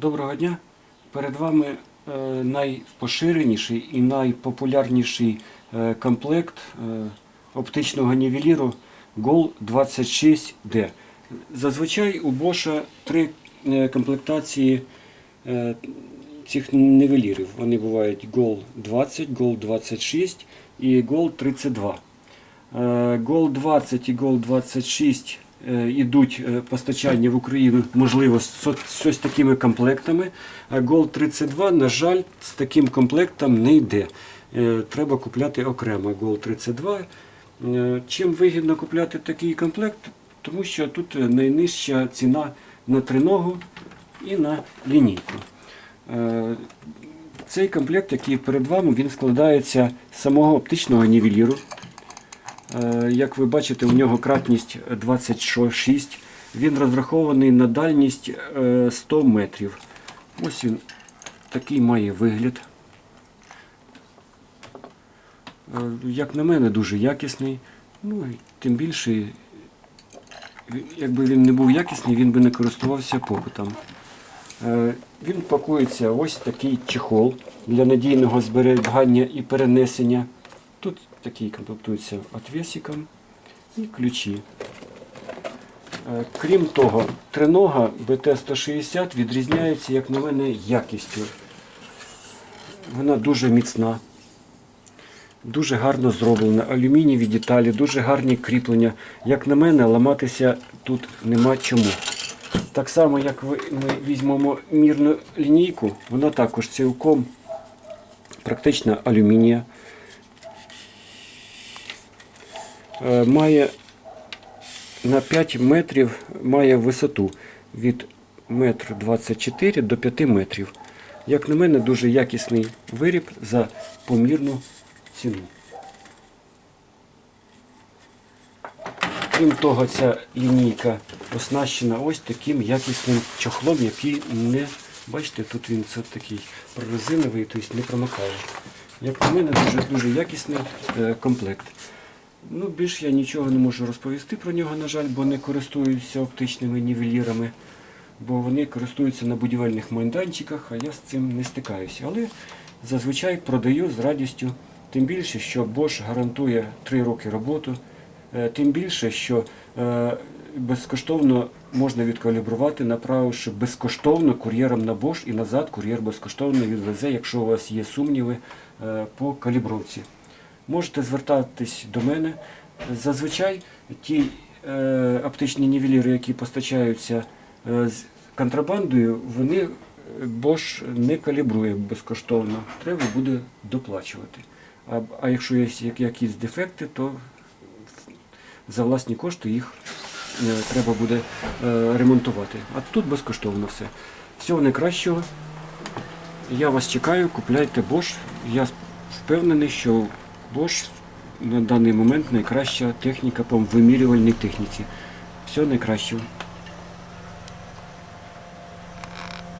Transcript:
Доброго дня. Перед вами е, найпоширеніший і найпопулярніший е, комплект е, оптичного нівеліру GOL 26D. Зазвичай у Bosch три комплектації цих нівелірів. Вони бувають GOL 20, GOL 26 і GOL 32. Е, Гол 20 і Гол 26 е, ідуть е, постачання в Україну, можливо, со- з такими комплектами. А Гол 32, на жаль, з таким комплектом не йде. Е, Треба купляти окремо Гол 32. Е, Чим вигідно купляти такий комплект? Тому що тут е, найнижча ціна на триногу і на лінійку. Е, Цей комплект, який перед вами, він складається з самого оптичного нівеліру. Е, Як ви бачите, у нього кратність 26. Він розрахований на дальність е, 100 метрів. Ось він такий має вигляд. Е, Як на мене, дуже якісний. Ну тим більше, якби він не був якісний, він би не користувався попитом. Е, Він пакується ось такий чехол для надійного зберігання і перенесення. Тут такий комплектується отвесиком і ключі. Е, Крім того, тринога BT-160 відрізняється, як на мене, якістю. Вона дуже міцна, дуже гарно зроблена, алюмінієві деталі, дуже гарні кріплення. Як на мене, ламатися тут нема чому. Так само, як ми візьмемо мірну лінійку, вона також цілком практично алюмінія. Е, Має на 5 метрів має висоту від 1,24 м до 5 метрів. Як на мене, дуже якісний виріб за помірну ціну. Крім того, ця лінійка оснащена ось таким якісним чохлом, який не, бачите, тут він це такий прорезиновий, тобто не промикає. Як на мене, дуже, дуже якісний е, комплект. Ну, більш я нічого не можу розповісти про нього, на жаль, бо не користуюся оптичними нівелірами, бо вони користуються на будівельних майданчиках, а я з цим не стикаюся. Але зазвичай продаю з радістю, тим більше, що Bosch гарантує 3 роки роботу, е, тим більше, що е, безкоштовно можна відкалібрувати, направивши безкоштовно кур'єром на Bosch і назад кур'єр безкоштовно відвезе, якщо у вас є сумніви е, по калібровці можете звертатись до мене. Зазвичай ті е, оптичні нівеліри, які постачаються е, з контрабандою, вони е, Bosch не калібрує безкоштовно. Треба буде доплачувати. А, а якщо є якісь дефекти, то за власні кошти їх е, треба буде е, ремонтувати. А тут безкоштовно все. Всього найкращого. Я вас чекаю, купляйте Bosch. Я впевнений, що Bosch на даний момент найкраща техніка по вимірювальній техніці. Всього найкращого.